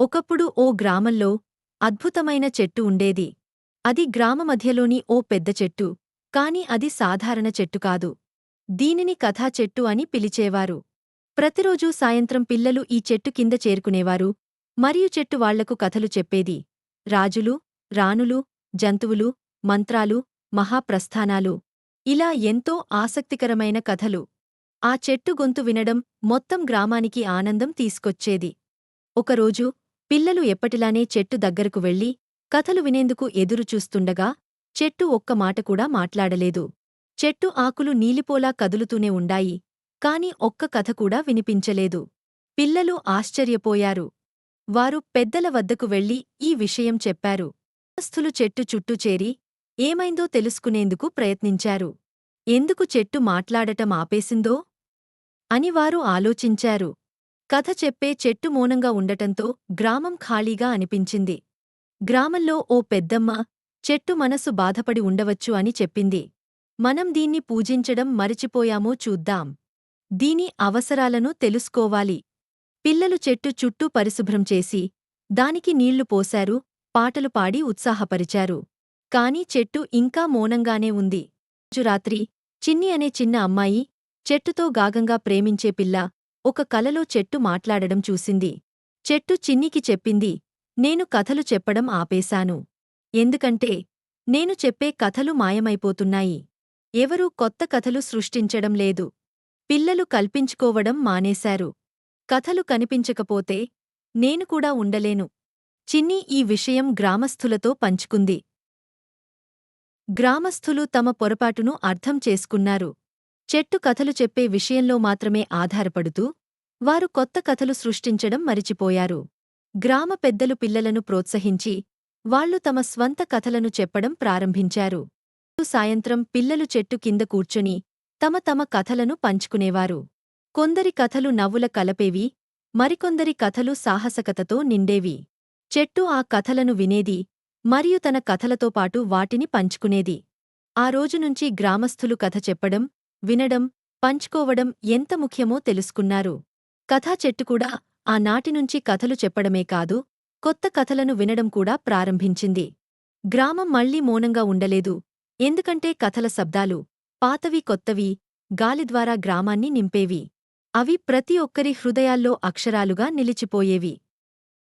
ఒకప్పుడు ఓ గ్రామంలో అద్భుతమైన చెట్టు ఉండేది. అది గ్రామ మధ్యలోని ఓ పెద్ద చెట్టు. కాని అది సాధారణ చెట్టు కాదు. దీనిని కథా చెట్టు అని పిలిచేవారు. ప్రతిరోజూ సాయంత్రం పిల్లలు ఈ చెట్టు కింద చేరుకునేవారు. మరియు చెట్టు వాళ్ళకు కథలు చెప్పేది. రాజులు రాణులు జంతువులు మంత్రాలు మహాప్రస్థానాలు. ఇలా ఎంతో ఆసక్తికరమైన కథలు. ఆ చెట్టు గొంతు వినడం మొత్తం గ్రామానికి ఆనందం తీసుకొచ్చేది. ఒకరోజు పిల్లలు ఎప్పటిలానే చెట్టు దగ్గరకు వెళ్ళి కథలు వినేందుకు ఎదురుచూస్తుండగా చెట్టు ఒక్క మాట కూడా మాట్లాడలేదు. చెట్టు ఆకులు నీలిపోలా కదులుతూనే ఉండాయి కాని ఒక్క కథ కూడా వినిపించలేదు. పిల్లలు ఆశ్చర్యపోయారు. వారు పెద్దల వద్దకు వెళ్ళి ఈ విషయం చెప్పారు. అస్థులు చెట్టు చుట్టూ చేరి ఏమైందో తెలుసుకునేందుకు ప్రయత్నించారు. ఎందుకు చెట్టు మాట్లాడటం ఆపేసిందో? అని వారు ఆలోచించారు. కథ చెప్పే చెట్టు మౌనంగా ఉండటంతో గ్రామం ఖాళీగా అనిపించింది. గ్రామంలో ఓ పెద్దమ్మ చెట్టు మనసు బాధపడి ఉండవచ్చు అని చెప్పింది. మనం దీన్ని పూజించడం మరిచిపోయామో చూద్దాం. దీని అవసరాలను తెలుసుకోవాలి. పిల్లలు చెట్టు చుట్టూ పరిశుభ్రం చేసి దానికి నీళ్ళు పోశారు పాటలు పాడి ఉత్సాహపరిచారు. కాని చెట్టు ఇంకా మౌనంగానే ఉంది. రాత్రి చిన్ని అనే చిన్న అమ్మాయి చెట్టుతో గాగంగా ప్రేమించే పిల్ల ఒక కలలో చెట్టు మాట్లాడడం చూసింది. చెట్టు చిన్నికి చెప్పింది నేను కథలు చెప్పడం ఆపేశాను. ఎందుకంటే నేను చెప్పే కథలు మాయమైపోతున్నాయి. ఎవరూ కొత్త కథలు సృష్టించడం లేదు. పిల్లలు కల్పించుకోవడం మానేశారు. కథలు కనిపించకపోతే నేను కూడా ఉండలేను. చిన్ని ఈ విషయం గ్రామస్థులతో పంచుకుంది. గ్రామస్థులు తమ పొరపాటును అర్థం చేసుకున్నారు. చెట్టు కథలు చెప్పే విషయంలో మాత్రమే ఆధారపడుతూ వారు కొత్త కథలు సృష్టించడం మరిచిపోయారు. గ్రామ పెద్దలు పిల్లలను ప్రోత్సహించి వాళ్ళు తమ స్వంత కథలను చెప్పడం ప్రారంభించారు. సాయంత్రం పిల్లలు చెట్టు కింద కూర్చుని తమ తమ కథలను పంచుకునేవారు. కొందరి కథలు నవ్వుల కలపేవి మరికొందరి కథలు సాహసకతతో నిండేవి. చెట్టు ఆ కథలను వినేది మరియు తన కథలతో పాటు వాటిని పంచుకునేది. ఆ రోజునుంచి గ్రామస్థులు కథ చెప్పడం వినడం పంచుకోవడం ఎంత ముఖ్యమో తెలుసుకున్నారు. కథా చెట్టు కూడా ఆనాటినుంచి కథలు చెప్పడమే కాదు కొత్త కథలను వినడం కూడా ప్రారంభించింది. గ్రామం మళ్ళీ మౌనంగా ఉండలేదు. ఎందుకంటే కథల శబ్దాలు పాతవి కొత్తవి గాలిద్వారా గ్రామాన్ని నింపేవి. అవి ప్రతి ఒక్కరి హృదయాల్లో అక్షరాలుగా నిలిచిపోయేవి.